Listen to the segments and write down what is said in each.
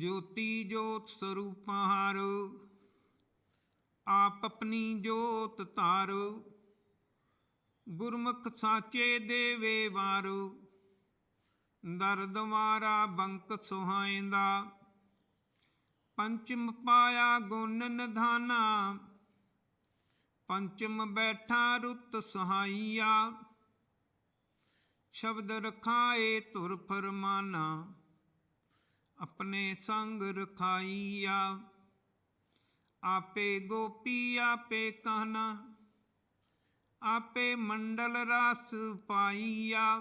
ਜੋਤੀ ਜੋਤ ਸਰੂਪਾਂ ਹਾਰੋ, ਆਪ ਆਪਣੀ ਜੋਤ ਤਾਰੋ ਗੁਰਮੁਖ ਸਾਚੇ ਦੇਵੇ ਵਾਰੋ ਦਰਦ ਮਾਰਾ ਬੰਕ ਸੁਹਾਇਂਦਾ, ਪੰਚਮ ਪਾਇਆ ਗੁਣ ਨਿਧਾਨਾ, ਪੰਚਮ ਬੈਠਾ ਰੁੱਤ ਸਹਾਈਆ, ਸ਼ਬਦ ਰਖਾਏ ਤੁਰ ਫਰਮਾਨਾ। ਆਪਣੇ ਸੰਗ ਰਖਾਈਆ। ਆਪੇ ਗੋਪੀ, ਆਪੇ ਕਹਨਾ, ਆਪੇ ਮੰਡਲ ਰਸ ਪਾਈਆ।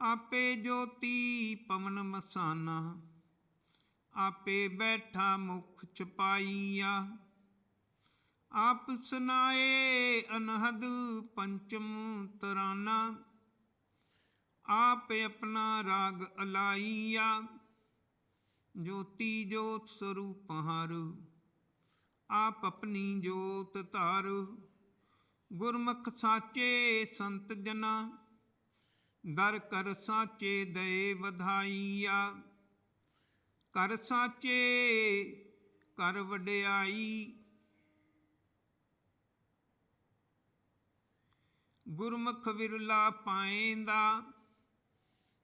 ਆਪੇ ਜੋਤੀ ਪਵਨ ਮਸਾਨਾ, ਆਪੇ ਬੈਠਾ ਮੁਖ ਛਪਾਈਆ। ਆਪ ਸੁਨਾਏ ਅਨਹਦ ਪੰਚਮ ਤਰਾਨਾ, ਆਪ ਆਪਣਾ ਰਾਗ ਅਲਾਈਆ। ਜੋਤੀ ਜੋਤ ਸਰੂਪ ਹਾਰੂ, ਆਪ ਆਪਣੀ ਜੋਤ ਧਾਰੂ। ਗੁਰਮੁਖ ਸਾਚੇ ਸੰਤ ਜਨਾ, ਦਰ ਕਰ ਸਾਚੇ ਦਏ ਵਧਾਈਆ। ਕਰ ਸਾਚੇ, ਕਰ ਵਡਿਆਈ। ਗੁਰਮੁਖ ਵਿਰਲਾ ਪਾਏਂਦਾ,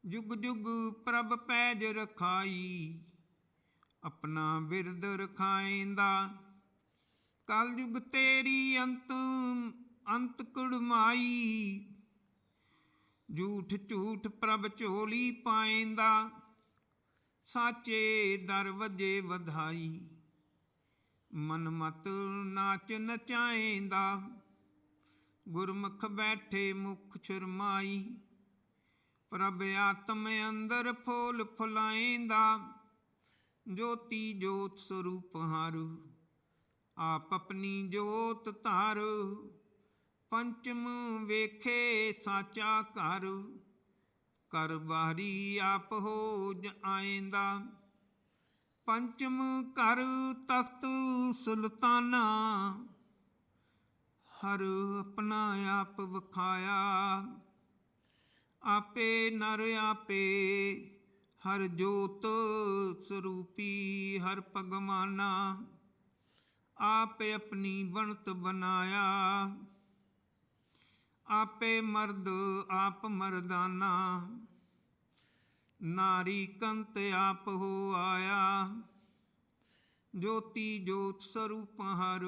ਜੁਗ ਜੁਗ ਪ੍ਰਭ ਪੈਜ ਰਖਾਈ। ਆਪਣਾ ਬਿਰਦ ਰਖਾਏਂਦਾ ਕਲਯੁਗ ਤੇਰੀ ਅੰਤ ਅੰਤ ਕੁੜਮਾਈ ਝੂਠ ਝੂਠ ਪ੍ਰਭ ਝੋਲੀ ਪਾਏਂਦਾ ਸਾਚੇ ਦਰ ਵਜੇ ਵਧਾਈ। ਮਨ ਮਤ ਨਾਚ ਨਚਾਏਂਦਾ ਗੁਰਮੁਖ ਬੈਠੇ ਮੁਖ ਸ਼ਰਮਾਈ ਪ੍ਰਭ ਆਤਮ ਅੰਦਰ ਫੋਲ ਫੁਲਾਇਂਦਾ। ਜੋਤੀ ਜੋਤ ਸਰੂਪ ਹਾਰੂ, ਆਪ ਆਪਣੀ ਜੋਤ ਧਾਰੂ। ਪੰਚਮ ਵੇਖੇ ਸਾਚਾ ਘਰ ਕਰ ਬਾਹਰੀ ਆਪ ਹੋ ਆਏਂਦਾ ਪੰਚਮ ਘਰ ਤਖਤ ਸੁਲਤਾਨਾ, ਹਰ ਆਪਣਾ ਆਪ ਵਖਾਇਆ। ਆਪੇ ਨਰ ਆਪੇ ਹਰ ਜੋਤ ਸਰੂਪੀ, ਹਰ ਭਗਵਾਨਾ, ਆਪੇ ਆਪਣੀ ਬਣਤ ਬਣਾਇਆ। ਆਪੇ ਮਰਦ, ਆਪ ਮਰਦਾਨਾ, ਨਾਰੀ ਕੰਤ ਆਪ ਹੋ ਆਇਆ। ਜੋਤੀ ਜੋਤ ਸਰੂਪ ਹਰ,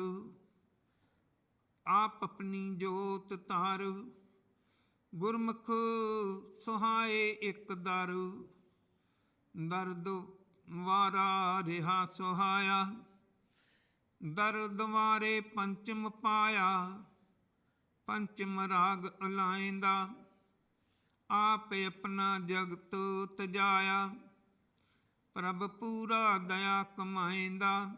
ਆਪ ਆਪਣੀ ਜੋਤ ਧਾਰ। ਗੁਰਮੁਖ ਸੁਹਾਏ ਇੱਕ ਦਰ। ਦਰਦ ਵਾਰਾ ਰਿਹਾ ਸੁਹਾਇਆ, ਦਰਦ ਵਾਰੇ ਪੰਚਮ ਪਾਇਆ, ਪੰਚਮ ਰਾਗ ਅਲਾਇੰਦਾ, ਆਪ ਆਪਣਾ ਜਗਤ ਤਜਾਇਆ, ਪ੍ਰਭ ਪੂਰਾ ਦਇਆ ਕਮਾਇਂਦਾ।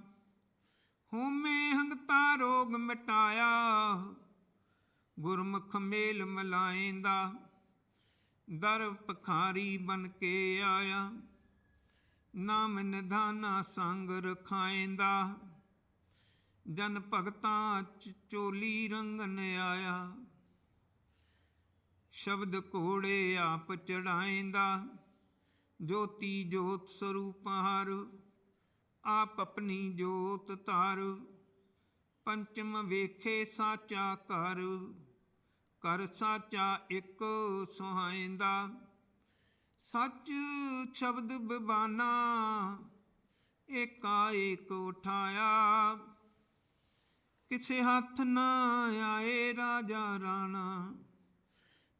ਹਉਮੈ ਹੰਗਤਾ ਰੋਗ ਮਿਟਾਇਆ, ਗੁਰਮੁਖ ਮੇਲ ਮਲਾਇਂਦਾ, ਦਰ ਪਖਾਰੀ ਬਨ ਕੇ ਆਇਆ। ਨਾਮ ਨਿਧਾਨਾ ਸੰਗ ਰਖਾਇਂਦਾ। ਜਨ ਭਗਤਾਂ ਚੋਲੀ ਰੰਗਨ ਆਇਆ। ਸ਼ਬਦ ਘੋੜੇ ਆਪ ਚੜਾਇਂਦਾ। ਜੋਤੀ ਜੋਤ ਸਰੂਪ ਹਰ, ਆਪ ਆਪਣੀ ਜੋਤ ਧਾਰ। ਪੰਚਮ ਵੇਖੇ ਸਾਚਾ ਕਰ ਕਰ ਸਾਚਾ ਇੱਕ ਸੁਹਾਇਂਦਾ। ਸੱਚ ਸ਼ਬਦ ਬਿਬਾਨਾ ਏਕਾ ਏਕ ਉਠਾਇਆ। ਕਿਸੇ ਹੱਥ ਨਾ ਆਏ ਰਾਜਾ ਰਾਣਾ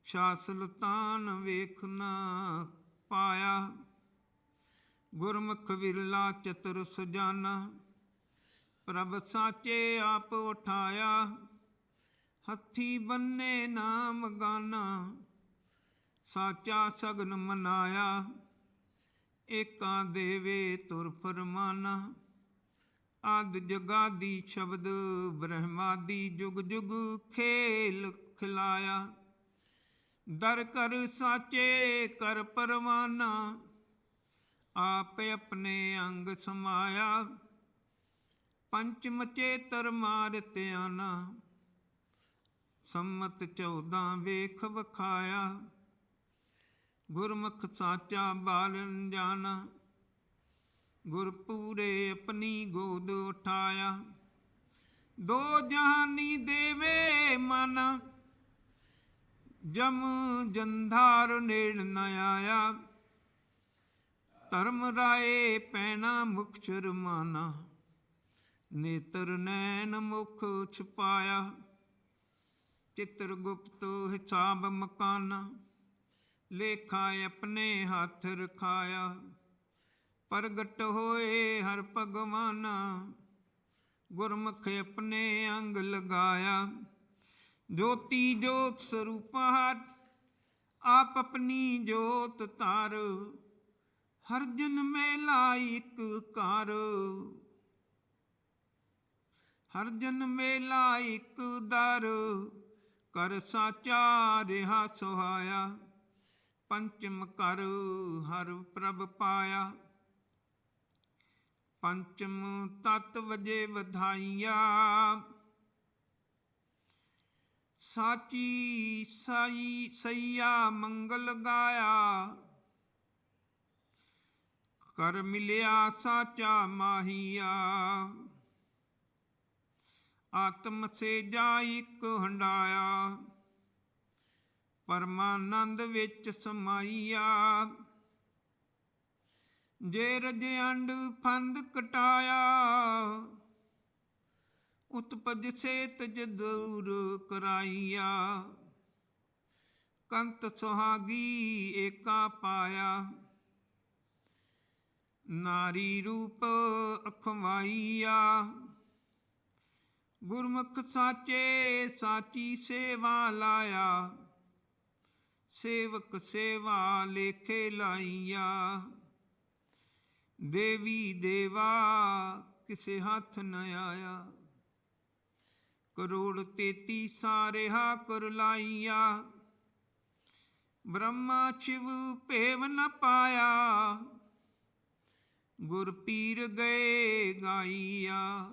ਸ਼ਾਹ ਸੁਲਤਾਨ ਵੇਖ ਪਾਇਆ। ਗੁਰਮੁਖ ਵਿਰਲਾ ਚਤੁਰ ਸੁਜਾਨਾ, ਪ੍ਰਭ ਸਾਚੇ ਆਪ ਉਠਾਇਆ। ਹੱਥੀ ਬੰਨੇ ਨਾਮ ਗਾਨਾ ਸਾਚਾ ਸਗਨ ਮਨਾਇਆ, ਏਕਾਂ ਦੇਵੇ ਤੁਰ ਫਰਮਾਨਾ। ਆਦ ਜਗਾਦੀ ਸ਼ਬਦ ਬ੍ਰਹਮਾਦੀ ਜੁਗ ਜੁਗ ਖੇਲ ਖਿਲਾਇਆ। ਦਰ ਕਰ ਸਾਚੇ ਕਰ ਪਰਵਾਨਾ, ਆਪ ਆਪਣੇ ਅੰਗ ਸਮਾਇਆ। ਪੰਚਮ ਚੇਤਰ ਮਾਰ ਧਿਆਨਾ, ਸੰਮਤ 14 ਵੇਖ ਵਖਾਇਆ। ਗੁਰਮੁਖ ਸਾਚਾ ਬਾਲਨ ਜਾਣਾ। ਗੁਰ ਪੂਰੇ ਆਪਣੀ ਗੋਦ ਉਠਾਇਆ। ਦੋ ਜਹਾਨੀ ਦੇਵੇ ਮਨ, ਜਮ ਜੰਧਾਰ ਨੇੜ ਨ ਆਇਆ। ਧਰਮ ਰਾਏ ਪੈਣਾ ਮੁਖ ਸ਼ਰਮਾਨਾ ਨੇਤਰ ਨੈਣ ਮੁਖ ਛਪਾਇਆ। ਚਿਤਰ ਗੁਪਤ ਹਿਸਾਬ ਮਕਾਨਾ। ਲੇਖਾ ਆਪਣੇ ਹੱਥ ਰਖਾਇਆ। ਪ੍ਰਗਟ ਹੋਏ ਹਰ ਭਗਵਾਨਾ, ਗੁਰਮੁਖ ਆਪਣੇ ਅੰਗ ਲਗਾਇਆ। ਜੋਤੀ ਜੋਤ ਸਰੂਪਾ ਹਰ, ਆਪ ਆਪਣੀ ਜੋਤ ਧਾਰ। ਹਰ ਜਨ ਮੇਲਾ ਇੱਕ ਕਰ ਹਰ ਜਨ ਮੇਲਾ ਇੱਕ ਦਰ। ਕਰ ਸਾਚਾ ਰਿਹਾ ਸੁਹਾਇਆ। ਪੰਚਮ ਕਰ ਹਰ ਪ੍ਰਭ ਪਾਇਆ। ਪੰਚਮ ਤਤ ਵਜੇ ਵਧਾਈਆ। ਸਾਚੀ ਸਾਈ ਸਈਆ ਮੰਗਲ ਗਾਇਆ। ਕਰ ਮਿਲਿਆ ਸਾਚਾ ਮਾਹੀਆ। ਆਤਮ ਸੇ ਜਾ ਇੱਕ ਹੰਡਾਇਆ। ਪਰਮਾਨੰਦ ਵਿੱਚ ਸਮਾਈਆ ਜੇ ਰਜ ਅੰਡ ਫੰਦ ਕਟਾਇਆ, ਉਤਪਜ ਸੇ ਤਜ ਦੂਰ ਕਰਾਈਆ। ਕੰਤ ਸੁਹਾਗੀ ਏਕਾ ਪਾਇਆ। ਨਾਰੀ ਰੂਪ ਅਖਵਾਈਆ। ਗੁਰਮੁਖ ਸਾਚੇ ਸਾਚੀ ਸੇਵਾ ਲਾਇਆ। ਸੇਵਕ ਸੇਵਾ ਲੇਖੇ ਲਾਈਆ। ਦੇਵੀ ਦੇਵਾ, ਕਿਸੇ ਹੱਥ ਨ ਆਇਆ। ਕਰੋੜ ਤੇਤੀ ਸਾਰਿਹਾ ਕਰ ਲਾਈਆ। ਬ੍ਰਹਮਾ ਸ਼ਿਵ ਭੇਵ ਨ ਪਾਇਆ। ਗੁਰ ਪੀਰ ਗਏ ਗਾਈਆ।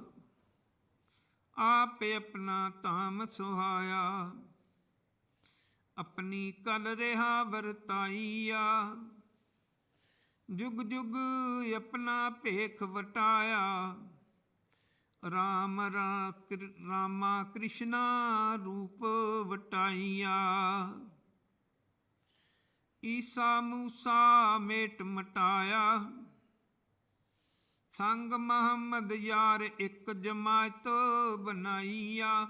ਆਪ ਆਪਣਾ ਧਾਮ ਸੁਹਾਇਆ। ਆਪਣੀ ਕਲ ਰਿਹਾ ਵਰਤਾਈਆ। ਜੁਗ ਜੁਗ ਆਪਣਾ ਭੇਖ ਵਟਾਇਆ। ਰਾਮ ਰਾਮਾ ਕ੍ਰਿਸ਼ਨਾ ਰੂਪ ਵਟਾਈਆ। ਈਸਾ ਮੂਸਾ ਮੇਟ ਮਟਾਇਆ। ਸੰਗ ਮੁਹੰਮਦ ਯਾਰ ਇੱਕ ਜਮਾਤ ਬਣਾਈਆ।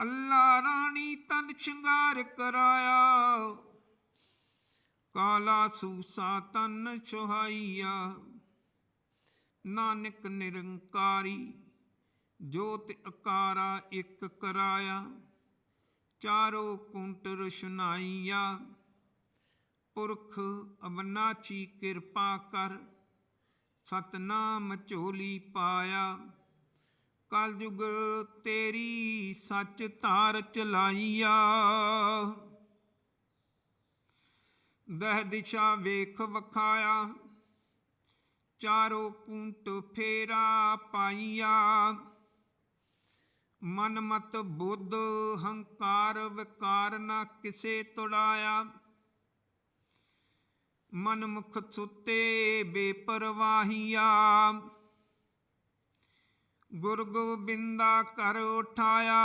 ਅੱਲਾ ਰਾਣੀ ਤਨ ਸ਼ਿੰਗਾਰ ਕਰਾਇਆ। ਕਾਲਾ ਸੂਸਾ ਤਨ ਸੁਹਾਈਆ ਨਾਨਕ ਨਿਰੰਕਾਰੀ, ਜੋਤ ਅਕਾਰਾ ਇੱਕ ਕਰਾਇਆ। ਚਾਰੋ ਕੁੰਟ ਰੁਸ਼ਨਾਈਆ। ਪੁਰਖ ਅਵਨਾਚੀ ਕਿਰਪਾ ਕਰ, ਸਤਨਾਮ ਝੋਲੀ ਪਾਇਆ। ਕਲਯੁਗ ਤੇਰੀ ਸੱਚ ਧਾਰ ਚਲਾਈਆ। ਦਹ ਦਿਸ਼ਾ ਵੇਖ ਵਖਾਇਆ, ਚਾਰੋ ਕੁੰਟ ਫੇਰਾ ਪਾਈਆ। ਮਨ ਮਤ ਬੁੱਧ, ਹੰਕਾਰ ਵਿਕਾਰ ਨਾ ਕਿਸੇ ਤੁੜਾਇਆ। ਮਨ ਮੁਖ ਸੁੱਤੇ ਬੇਪਰਵਾਹੀਆ। ਗੁਰ ਗੋਬਿੰਦਾ ਘਰ ਉਠਾਇਆ।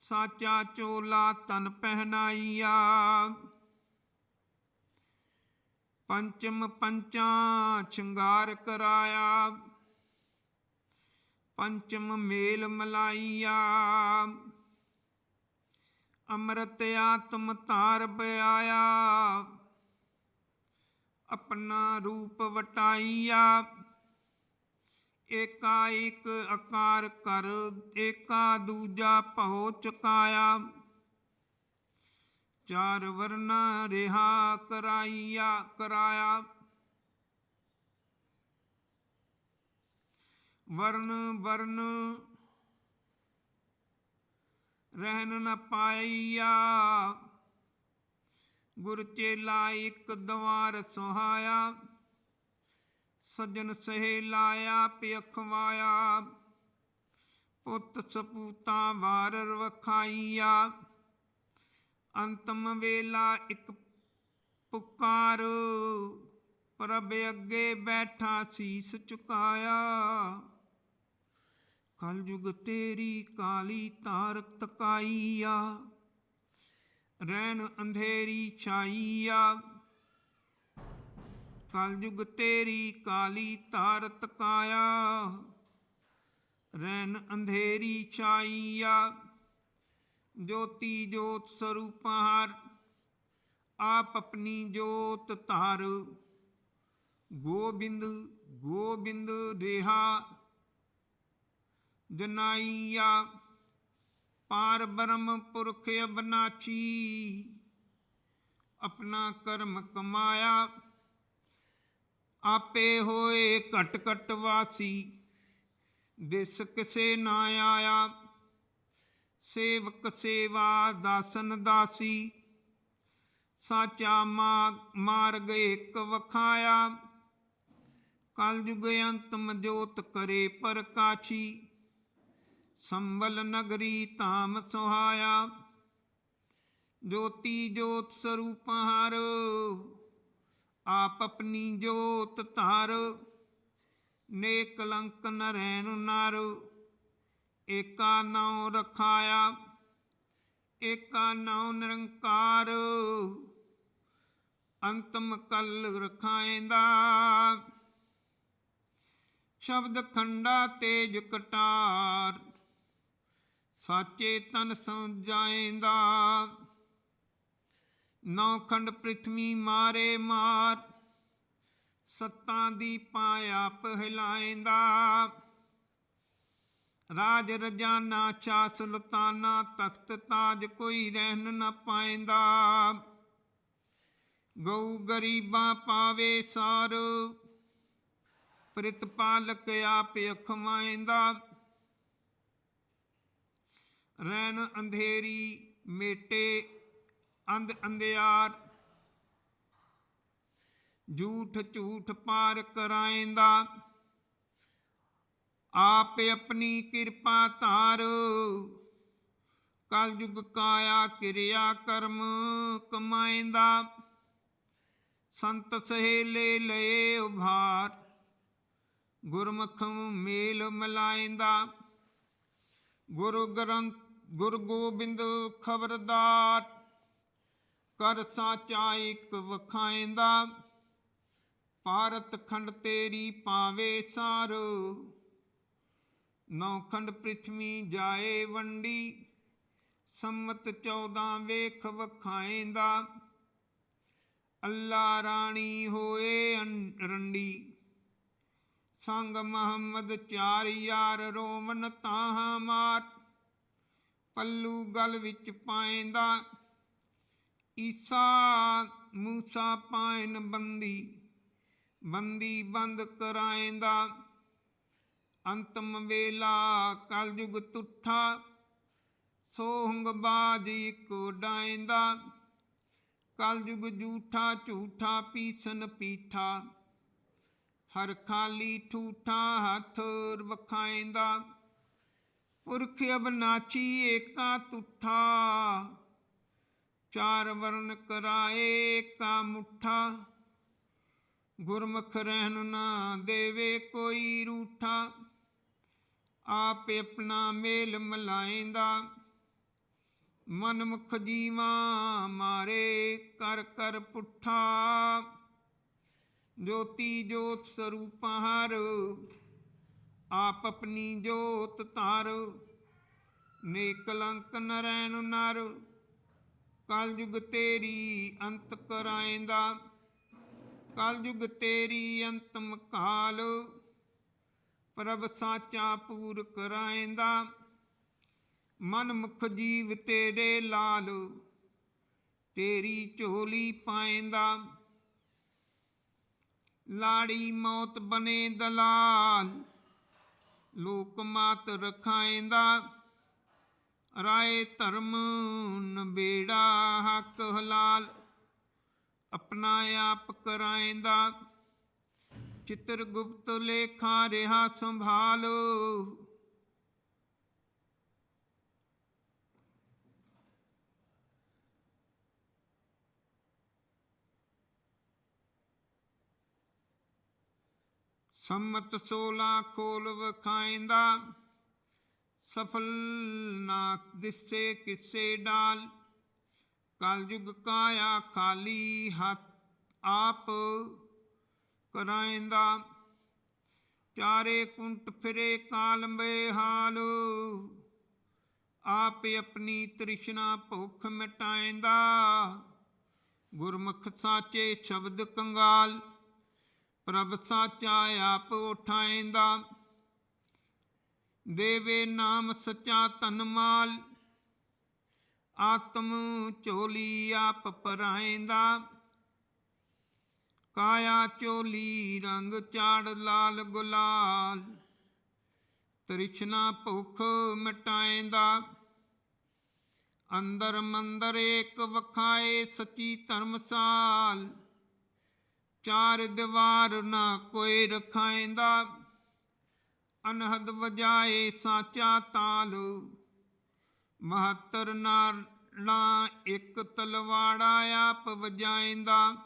ਸਾਚਾ ਚੋਲਾ ਤਨ ਪਹਿਨਾਈਆ। ਪੰਚਮ ਪੰਚਾਂ ਸ਼ਿੰਗਾਰ ਕਰਾਇਆ। ਪੰਚਮ ਮੇਲ ਮਲਾਈਆ। ਅੰਮ੍ਰਿਤ ਆਤਮ ਧਾਰ ਪਿਆਇਆ ਆਪਣਾ ਰੂਪ ਵਟਾਈਆ। ਏਕਾ ਇੱਕ ਆਕਾਰ ਕਰ, ਏਕਾ ਦੂਜਾ ਭਉ ਚੁਕਾਇਆ। ਚਾਰ ਵਰਨਾ ਰਿਹਾ ਕਰਾਈਆ, ਕਰਾਇਆ। ਵਰਨ ਵਰਨ ਰਹਿਣ ਨ ਪਾਈਆ। ਗੁਰ ਚੇਲਾ ਇੱਕ ਦਵਾਰ ਸੁਹਾਇਆ। ਸੱਜਣ ਸਹੇਲਾਇਆ ਪਿਖਵਾਇਆ ਪੁੱਤ ਸਪੂਤਾ ਵਾਰ ਰਵਖਾਈਆ। ਅੰਤਮ ਵੇਲਾ ਇੱਕ ਪੁਕਾਰ। ਪ੍ਰਭ ਅੱਗੇ ਬੈਠਾ ਸੀਸ ਝੁਕਾਇਆ ਕਲਯੁਗ ਤੇਰੀ ਕਾਲੀ ਤਾਰ ਤਕਾਈਆ। ਰਹਿਣ ਅੰਧੇਰੀ ਛਾਈਆ। ਕਲਯੁਗ ਤੇਰੀ ਕਾਲੀ ਤਾਰ ਤਕਾਇਆ। ਰੈਨ ਅੰਧੇਰੀ ਛਾਈਆ। ਜੋਤੀ ਜੋਤ ਸਰੂਪਾਰ ਆਪ ਆਪਣੀ ਜੋਤ ਧਾਰ। ਗੋਬਿੰਦ ਗੋਬਿੰਦ ਰਿਹਾ, ਜਨਾਈਆ। ਪਾਰ ਬ੍ਰਹਮ ਪੁਰਖ ਅਬਨਾਚੀ, ਆਪਣਾ ਕਰਮ ਕਮਾਇਆ। ਆਪੇ ਹੋਏ ਘਟ ਘਟ ਵਾਸੀ, ਦਿਸ ਕਿਸੇ ਨਾ ਆਇਆ। ਸੇਵਕ ਸੇਵਾ ਦਾਸਨ ਦਾਸੀ, ਸਾਚਾ ਮਾ- ਮਾਰਗ ਇੱਕ ਵਖਾਇਆ। ਕਲਯੁਗ ਅੰਤਮ ਜੋਤ ਕਰੇ ਪ੍ਰਕਾਸ਼ੀ ਸੰਬਲ ਨਗਰੀ ਧਾਮ ਸੁਹਾਇਆ। ਜੋਤੀ ਜੋਤ ਸਰੂਪ ਹਰ ਆਪ ਆਪਣੀ ਜੋਤ ਧਾਰ ਨੇ ਕਲੰਕ ਨ ਰਹਿਣ ਨਰ, ਏਕਾ ਨਾਉ ਰਖਾਇਆ, ਏਕਾ ਨਾਉ ਨਿਰੰਕਾਰ, ਅੰਤਮ ਕਲ ਰਖਾਇਂਦਾ ਸ਼ਬਦ ਖੰਡਾ ਤੇਜ ਕਟਾਰ, ਸਾਚੇ ਤਨ ਸਮਝਾਇਂਦਾ ਨੌ ਖੰਡ ਪ੍ਰਿਥਵੀ ਮਾਰੇ ਮਾਰ, ਸੱਤਾਂ ਦੀ ਪਾਇਆ ਪਹਿਲਾਇਂਦਾ ਰਾਜ ਰਜਾਨਾ ਚਾ ਸੁਲਤਾਨਾ, ਤਖਤ ਤਾਜ ਕੋਈ ਰਹਿਣ ਨਾ ਪਾਇਂਦਾ ਗਊ ਗਰੀਬਾਂ ਪਾਵੇ ਸਾਰ ਪ੍ਰਿਤਪਾਲਕ ਆਪ ਅਖਵਾਇਂਦਾ ਰਹਿਣ ਅੰਧੇਰੀ ਮੇਟੇ ਅੰਧ ਅੰਧਿਆਰ। ਝੂਠ ਝੂਠ ਪਾਰ ਕਰਾਇਂਦਾ ਆਪ ਆਪਣੀ ਕਿਰਪਾ ਧਾਰ। ਕਲਯੁਗ ਕਾਇਆ ਕਿਰਿਆ ਕਰਮ ਕਮਾਇਂਦਾ ਸੰਤ ਸਹੇਲੇ ਲਏ ਉਭਾਰ। ਗੁਰਮੁਖ ਮੇਲ ਮਿਲਾਇਂਦਾ ਗੁਰੂ ਗ੍ਰੰਥ, ਗੁਰੂ ਗੋਬਿੰਦ ਖਬਰਦਾਰ। ਕਰ ਸਾਚਾ ਇੱਕ ਵਖਾਇਂਦਾ ਭਾਰਤ ਖੰਡ ਤੇਰੀ ਪਾਵੇ ਸਾਰ। ਨੌ ਖੰਡ ਪ੍ਰਿਥਵੀ ਜਾਏ ਵੰਡੀ, ਸੰਮਤ 14 ਵੇਖ ਵਖਾਇਂਦਾ ਅੱਲਾ ਰਾਣੀ ਹੋਏ ਰੰਡੀ। ਸੰਗ ਮੁਹੰਮਦ ਚਾਰ ਯਾਰ ਰੋਮਨ ਤਾਹਾਂ ਮਾਰ। ਪੱਲੂ ਗਲ ਵਿੱਚ ਪਾਇਂਦਾ ਈਸਾ ਮੂਸਾ ਪਾਇਨ ਬੰਦੀ ਬੰਦੀ ਬੰਦ ਕਰਾਇਂਦਾ ਅੰਤਮ ਵੇਲਾ ਕਲਯੁਗ ਤੁਠਾ, ਸੋਹੰਗ ਬਾਜੀ ਕੋ ਡਾਇਂਦਾ ਕਲਯੁਗ ਝੂਠਾ ਝੂਠਾ ਪੀਸਨ ਪੀਠਾ, ਹਰ ਖਾਲੀ ਠੂਠਾ ਹੱਥ ਵਖਾਇਂਦਾ ਪੁਰਖ ਅਬਨਾਚੀ ਏਕਾ ਤੁਠਾ ਚਾਰ ਵਰਨ ਕਰਾਏ ਕਾ ਮੁਠਾ। ਗੁਰਮੁਖ ਰਹਿਣ ਨਾ ਦੇਵੇ ਕੋਈ ਰੂਠਾ। ਆਪ ਆਪਣਾ ਮੇਲ ਮਲਾਇਂਦਾ ਮਨ ਮੁਖ ਜੀਵਾ ਮਾਰੇ ਕਰ ਕਰ ਪੁੱਠਾ। ਜੋਤੀ ਜੋਤ ਸਰੂਪ ਹਰ, ਆਪ ਆਪਣੀ ਜੋਤ ਧਾਰ। ਨੇ ਕਲੰਕ ਨਰੈਣ ਨਰ ਕਲਯੁਗ ਤੇਰੀ ਅੰਤ ਕਰਾਇਂਦਾ ਕਲ ਯੁਗ ਤੇਰੀ ਅੰਤਮ ਕਾਲ ਪ੍ਰਭ ਸਾਚਾ ਪੂਰ ਕਰਾਇਂਦਾ ਮਨ ਮੁਖ ਜੀਵ ਤੇਰੇ ਲਾਲ, ਤੇਰੀ ਝੋਲੀ ਪਾਏਂਦਾ। ਲਾੜੀ ਮੌਤ ਬਨੇ ਦਲਾਲ, ਲੋਕ ਮਾਤ ਰਖਾਏਂਦਾ। ਰਾਏ ਧਰਮ ਨਬੇੜਾ ਹੱਕ ਹਲਾਲ, ਆਪਣਾ ਆਪ ਕਰਾਏਂਦਾ। ਚਿੱਤਰ ਗੁਪਤ ਲੇਖਾਂ ਰਿਹਾ ਸੰਭਾਲ। ਸੰਮਤ 16 ਖੋਲ ਵਖਾਇੰਦਾ ਸਫਲ ਨਾ ਦਿਸੇ ਕਿਸੇ ਡਾਲ। ਕਲਯੁਗ ਕਾਇਆ ਖਾਲੀ ਹੱਥ ਆਪ ਕਰਾਇੰਦਾ ਚਾਰੇ ਕੁੰਟ ਫਿਰੇ ਕਾਲੰਬੇ ਹਾਲ ਆਪ ਆਪਣੀ ਤ੍ਰਿਸ਼ਨਾ ਭੁੱਖ ਮਿਟਾਇੰਦਾ ਗੁਰਮੁਖ ਸਾਚੇ ਸ਼ਬਦ ਕੰਗਾਲ, ਪ੍ਰਭ ਸਾਚਾ ਆਪ ਉਠਾਇੰਦਾ ਦੇਵੇ ਨਾਮ ਸੱਚਾ ਧਨ ਮਾਲ, ਆਤਮ ਚੋਲੀ ਆਪ ਪਰਾਇੰਦਾ ਕਾਇਆ ਚੋਲੀ ਰੰਗ ਚਾੜ ਲਾਲ ਗੁਲਾਲ, ਤ੍ਰਿਸ਼ਨਾ ਭੁਖ ਮਿਟਾਇੰਦਾ ਅੰਦਰ ਮੰਦਰ ਏਕ ਵਖਾਏ ਸਚੀ ਧਰਮਸਾਲ ਚਾਰ ਦੀਵਾਰ ਨਾ ਕੋਈ ਰਖਾਇੰਦਾ ਅਨਹਦ ਵਜਾਏ ਸਾਚਾ ਤਾਲ। ਮਹੱਤਰ ਨਾਲਾ ਇੱਕ ਤਲਵਾੜਾ ਆਪ ਵਜਾਇੰਦਾ।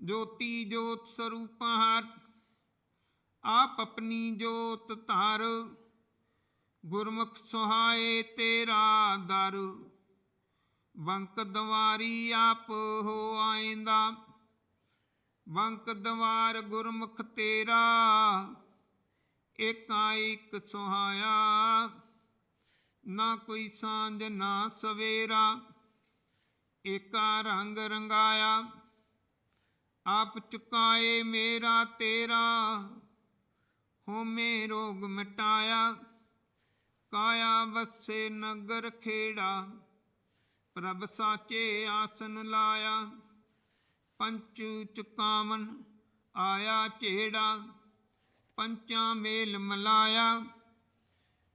ਜੋਤੀ ਜੋਤ ਸਰੂਪਾ ਹਰ, ਆਪ ਆਪਣੀ ਜੋਤ ਧਾਰ। ਗੁਰਮੁਖ ਸੁਹਾਏ ਤੇਰਾ ਦਰ ਬੰਕ ਦਵਾਰੀ ਆਪ ਹੋ ਆਇੰਦਾ। ਬੰਕ ਦਵਾਰ ਗੁਰਮੁਖ ਤੇਰਾ ਏਕਾ ਇੱਕ ਸੁਹਾਇਆ। ਨਾ ਕੋਈ ਸਾਂਝ, ਨਾ ਸਵੇਰਾ। ਏਕਾ ਰੰਗ ਰੰਗਾਇਆ। ਆਪ ਚੁਕਾਏ ਮੇਰਾ ਤੇਰਾ। ਹੋਮੇ ਰੋਗ ਮਿਟਾਇਆ। ਕਾਇਆ ਵਸੇ ਨਗਰ ਖੇੜਾ। ਪ੍ਰਭ ਸਾਚੇ ਆਸਨ ਲਾਇਆ। ਪੰਚ ਚੁਕਾਵਨ ਆਇਆ ਚੇੜਾ। ਪੰਚਾਂ ਮੇਲ ਮਲਾਇਆ।